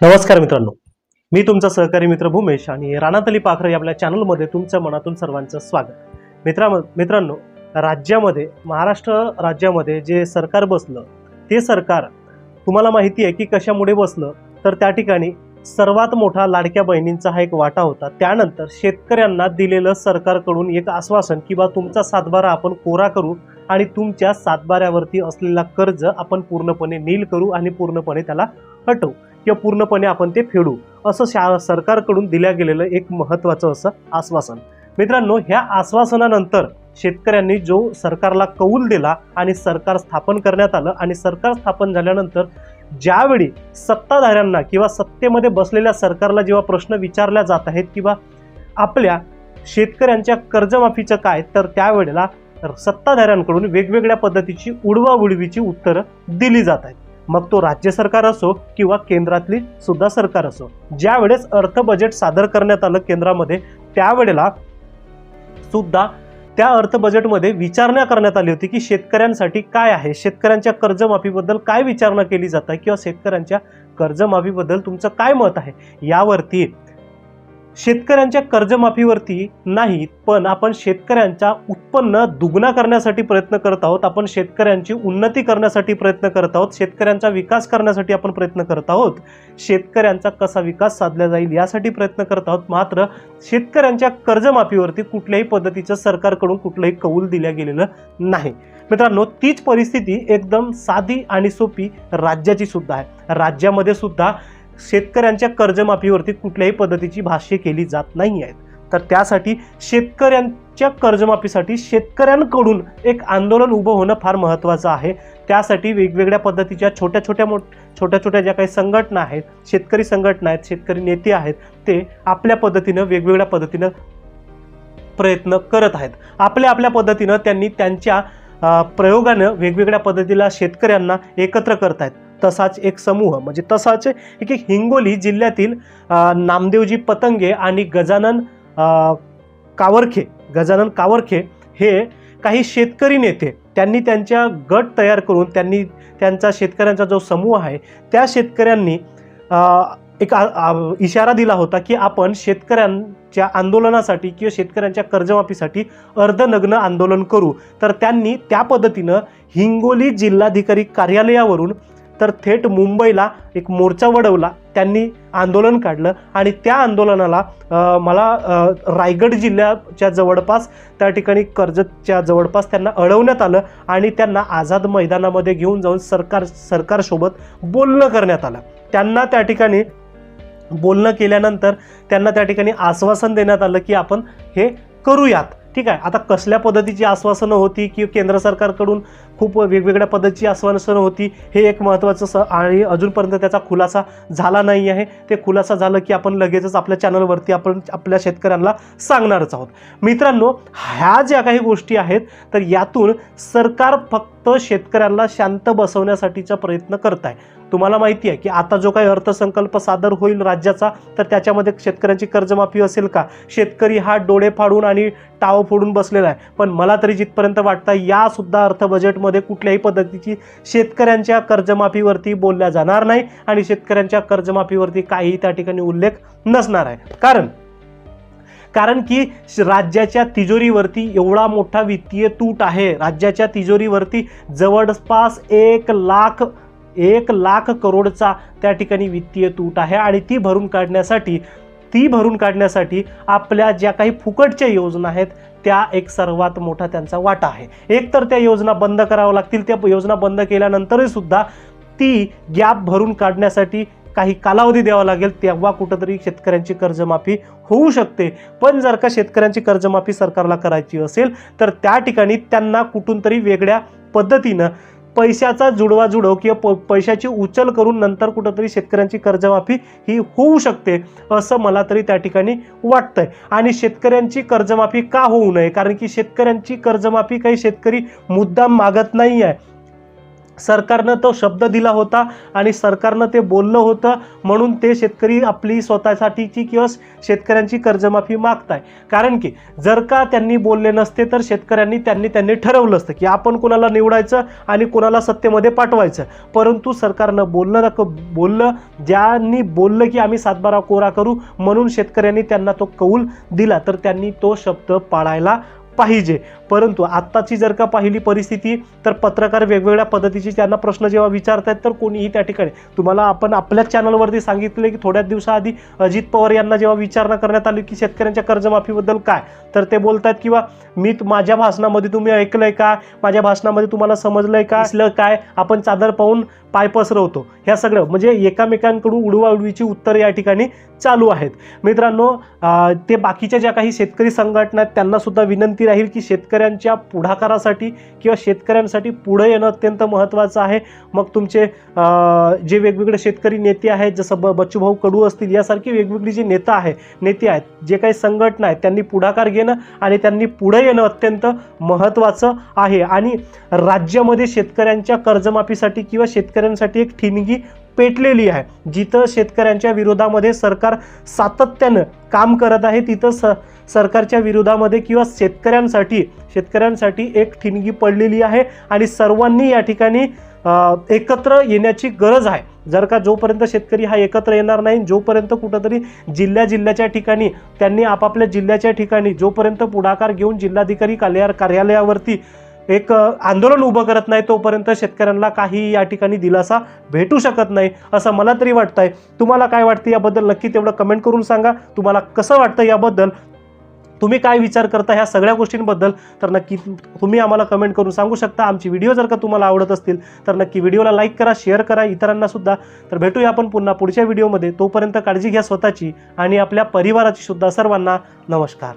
नमस्कार मित्रांनो. मी तुमचा सहकारी मित्र भूमेश आणि राणातली पाखरे या आपल्या चॅनलमध्ये तुमच्या मनातून सर्वांचं स्वागत. मित्रा मित्रांनो राज्यामध्ये महाराष्ट्र राज्यामध्ये जे सरकार बसलं ते सरकार तुम्हाला माहिती आहे की कशामुळे बसलं? तर त्या ठिकाणी सर्वात मोठा लाडक्या बहिणींचा हा एक वाटा होता. त्यानंतर शेतकऱ्यांना दिलेलं सरकारकडून एक आश्वासन की बा तुमचा सातबारा आपण कोरा करू आणि तुमच्या सातबाऱ्यावरती असलेला कर्ज आपण पूर्णपणे नील करू आणि पूर्णपणे त्याला हटवू. किंवा पूर्णपणे आपण ते फेडू असं शा सरकारकडून दिल्या गेलेलं एक महत्त्वाचं असं आश्वासन. मित्रांनो ह्या आश्वासनानंतर शेतकऱ्यांनी जो सरकारला कौल दिला आणि सरकार स्थापन करण्यात आलं आणि सरकार स्थापन झाल्यानंतर ज्यावेळी सत्ताधाऱ्यांना किंवा सत्तेमध्ये बसलेल्या सरकारला जेव्हा प्रश्न विचारल्या जात आहेत किंवा आपल्या शेतकऱ्यांच्या कर्जमाफीचं काय तर त्यावेळेला सत्ताधाऱ्यांकडून वेगवेगळ्या पद्धतीची उडवाउडवीची उत्तरं दिली जात आहेत. मग तो राज्य सरकार असो किंवा केंद्रातली सुद्धा सरकार असो. ज्यावेळेस अर्थ बजेट सादर करण्यात आलं केंद्रामध्ये त्यावेळेला सुद्धा त्या अर्थ बजेटमध्ये विचारणा करण्यात आली होती की शेतकऱ्यांसाठी काय आहे? शेतकऱ्यांच्या कर्जमाफीबद्दल काय विचारणा केली जात आहे? किंवा शेतकऱ्यांच्या कर्जमाफीबद्दल तुमचं काय मत आहे? यावरती शेतकऱ्यांच्या कर्जमाफीवरती नाही पण आपण शेतकऱ्यांच्या उत्पन्न दुगना करण्यासाठी प्रयत्न करत आहोत. आपण शेतकऱ्यांची उन्नती करण्यासाठी प्रयत्न करत आहोत. शेतकऱ्यांचा विकास करण्यासाठी आपण प्रयत्न करत आहोत. शेतकऱ्यांचा कसा विकास साधला जाईल यासाठी प्रयत्न करत आहोत. मात्र शेतकऱ्यांच्या कर्जमाफीवरती कुठल्याही पद्धतीचं सरकारकडून कुठलंही कौल दिल्या गेलेलं नाही. मित्रांनो तीच परिस्थिती एकदम साधी आणि सोपी राज्याची सुद्धा आहे. राज्यामध्ये सुद्धा शेतकऱ्यांच्या कर्जमाफीवरती कुठल्याही पद्धतीची भाष्य केली जात नाही आहेत. तर त्यासाठी शेतकऱ्यांच्या कर्जमाफीसाठी शेतकऱ्यांकडून एक आंदोलन उभं होणं फार महत्त्वाचं आहे. त्यासाठी वेगवेगळ्या पद्धतीच्या छोट्या छोट्या मोठ छोट्या छोट्या ज्या काही संघटना आहेत शेतकरी संघटना आहेत शेतकरी नेते आहेत ते आपल्या पद्धतीनं वेगवेगळ्या पद्धतीनं प्रयत्न करत आहेत. आपल्या आपल्या पद्धतीनं त्यांनी त्यांच्या प्रयोगानं वेगवेगळ्या पद्धतीला शेतकऱ्यांना एकत्र करत आहेत तसाच एक समूह म्हणजे तसाच एक एक हिंगोली जिल्ह्यातील नामदेवजी पतंगे आणि गजानन कावरखे गजानन कावरखे हे काही शेतकरी नेते. त्यांनी त्यांच्या गट तयार करून त्यांनी त्यांचा शेतकऱ्यांचा जो समूह आहे त्या शेतकऱ्यांनी एक आ- आ- इशारा दिला होता की आपण शेतकऱ्यांच्या आंदोलनासाठी किंवा शेतकऱ्यांच्या कर्जमाफीसाठी अर्धनग्न आंदोलन करू. तर त्यांनी त्या पद्धतीनं हिंगोली जिल्हाधिकारी कार्यालयावरून तर थेट मुंबईला एक मोर्चा वडवला. त्यांनी आंदोलन काढलं आणि त्या आंदोलनाला मला रायगड जिल्ह्याच्या जवळपास त्या ठिकाणी कर्जतच्या जवळपास त्यांना अडवण्यात आलं आणि त्यांना आझाद मैदानामध्ये घेऊन जाऊन सरकार सरकारसोबत बोलणं करण्यात आलं. त्यांना त्या ठिकाणी बोलणं केल्यानंतर त्यांना त्या ठिकाणी आश्वासन देण्यात आलं की आपण हे करूयात. ठीक आहे? आता कसल्या पद्धतीची आश्वासनं होती की केंद्र सरकारकडून खूप वेगवेगळ्या पद्धतीची आश्वासनं होती. हे एक महत्त्वाचं स आणि अजूनपर्यंत त्याचा खुलासा झाला नाही आहे. ते खुलासा झालं की आपण लगेचच आपल्या चॅनलवरती आपण आपल्या शेतकऱ्यांना सांगणारच आहोत. मित्रांनो ह्या ज्या काही गोष्टी आहेत तर यातून सरकार फक्त शेतकऱ्यांना शांत बसवण्यासाठीचा प्रयत्न करत आहे तुम्हाला माहिती आहे की आता जो काही अर्थसंकल्प सादर होईल राज्याचा तर त्याच्यामध्ये शेतकऱ्यांची कर्जमाफी असेल का? शेतकरी हा डोळे फाडून आणि टाव फोडून बसलेला आहे. पण मला तरी जिथपर्यंत वाटतं यासुद्धा अर्थ अर्थ मध्ये कुठल्याही पद्धतीची शेतकऱ्यांच्या कर्जमाफीवरती बोलल्या जाणार नाही आणि शेतकऱ्यांच्या कर्जमाफीवरती काही त्या ठिकाणी उल्लेख नसणार आहे. कारण कारण की राज्याच्या तिजोरीवरती एवढा मोठा वित्तीय तूट आहे. राज्याच्या तिजोरीवरती जवळपास एक लाख एक लाख करोडचा त्या ठिकाणी वित्तीय तूट आहे आणि ती भरून काढण्यासाठी ती भरून काढण्यासाठी आपल्या ज्या काही फुकटच्या योजना आहेत त्या एक सर्वात मोठा त्यांचा वाटा आहे. एक तर त्या योजना बंद कराव्या लागतील त्या योजना बंद केल्यानंतरही सुद्धा ती गॅप भरून काढण्यासाठी काही कालावधी द्यावा लागेल तेव्हा कुठंतरी शेतकऱ्यांची कर्जमाफी होऊ शकते. पण जर का शेतकऱ्यांची कर्जमाफी सरकारला करायची असेल तर त्या ठिकाणी त्यांना कुठून तरी वेगळ्या पद्धतीनं पैशाचा जुडवा जुडव किंवा प पैशाची उचल करून नंतर कुठंतरी शेतकऱ्यांची कर्जमाफी ही होऊ शकते असं मला तरी त्या ठिकाणी वाटतंय. आणि शेतकऱ्यांची कर्जमाफी का होऊ नये? कारण की शेतकऱ्यांची कर्जमाफी काही शेतकरी मुद्दाम मागत नाही आहे सरकारनं तो शब्द दिला होता आणि सरकारनं ते बोललं होतं. म्हणून ते शेतकरी आपली स्वतःसाठीची किंवा शेतकऱ्यांची कर्जमाफी मागताय. कारण की जर का त्यांनी बोलले नसते तर शेतकऱ्यांनी त्यांनी त्यांनी ठरवलं असतं की आपण कुणाला निवडायचं आणि कुणाला सत्तेमध्ये पाठवायचं. परंतु सरकारनं बोललं ना बोललं ज्यांनी बोललं की आम्ही सातबारा कोरा करू म्हणून शेतकऱ्यांनी त्यांना तो कौल दिला तर त्यांनी तो शब्द पाळायला पाहिजे. परंतु आत्ताची जर का पाहिली परिस्थिती तर पत्रकार वेगवेगळ्या पद्धतीचे त्यांना प्रश्न जेव्हा विचारत आहेत तर कोणीही त्या ठिकाणी. तुम्हाला आपण आपल्याच चॅनलवरती सांगितले की थोड्याच दिवसाआधी अजित पवार यांना जेव्हा विचारणा करण्यात आली की शेतकऱ्यांच्या कर्जमाफीबद्दल काय? तर ते बोलतात किंवा मी माझ्या भाषणामध्ये तुम्ही ऐकलंय का? माझ्या भाषणामध्ये तुम्हाला समजलंय का? असलं काय? आपण चादर पाहून पाय पसरवतो. ह्या सगळं म्हणजे एकामेकांकडून उडवाउडवीची उत्तर या ठिकाणी चालू आहेत. मित्रांनो ते बाकीच्या ज्या काही शेतकरी संघटना आहेत त्यांना सुद्धा विनंती राहील की शेतकरी शेतकऱ्यांच्या पुढाकारासाठी किंवा शेतकऱ्यांसाठी पुढे येणं अत्यंत महत्त्वाचं आहे. मग तुमचे जे वेगवेगळे शेतकरी नेते आहेत जसं ब बच्चूभाऊ कडू असतील यासारखी वेगवेगळी जी नेता आहे नेते आहेत जे काही संघटना आहेत त्यांनी पुढाकार घेणं आणि त्यांनी पुढे येणं अत्यंत महत्त्वाचं आहे. आणि राज्यामध्ये शेतकऱ्यांच्या कर्जमाफीसाठी किंवा शेतकऱ्यांसाठी एक ठिणगी पेटलेली आहे. जिथं शेतकऱ्यांच्या विरोधामध्ये सरकार सातत्यानं काम करत आहे तिथं स सरकारच्या विरोधामध्ये किंवा शेतकऱ्यांसाठी शेतकऱ्यांसाठी एक ठिणगी पडलेली आहे आणि सर्वांनी या ठिकाणी एकत्र येण्याची गरज आहे. जर का जोपर्यंत शेतकरी हा एकत्र येणार नाही जोपर्यंत कुठंतरी जिल्ह्या जिल्ह्याच्या ठिकाणी त्यांनी आपापल्या जिल्ह्याच्या ठिकाणी जोपर्यंत पुढाकार घेऊन जिल्हाधिकारी कार्या कार्यालयावरती एक आंदोलन उभं करत नाही तोपर्यंत शेतकऱ्यांना काही या ठिकाणी दिलासा भेटू शकत नाही असं मला तरी वाटतंय. तुम्हाला काय वाटतं याबद्दल? नक्की तेवढं कमेंट करून सांगा. तुम्हाला कसं वाटतं याबद्दल? तुम्ही काय विचार करता ह्या सगळ्या गोष्टींबद्दल? तर नक्की तुम्ही आम्हाला कमेंट करून सांगू शकता. आमची व्हिडिओ जर का तुम्हाला आवडत असतील तर नक्की व्हिडिओला लाईक करा शेअर करा इतरांना सुद्धा. तर भेटूया आपण पुन्हा पुढच्या व्हिडिओमध्ये तोपर्यंत काळजी घ्या स्वतःची आणि आपल्या परिवाराची सुद्धा सर्वांना नमस्कार.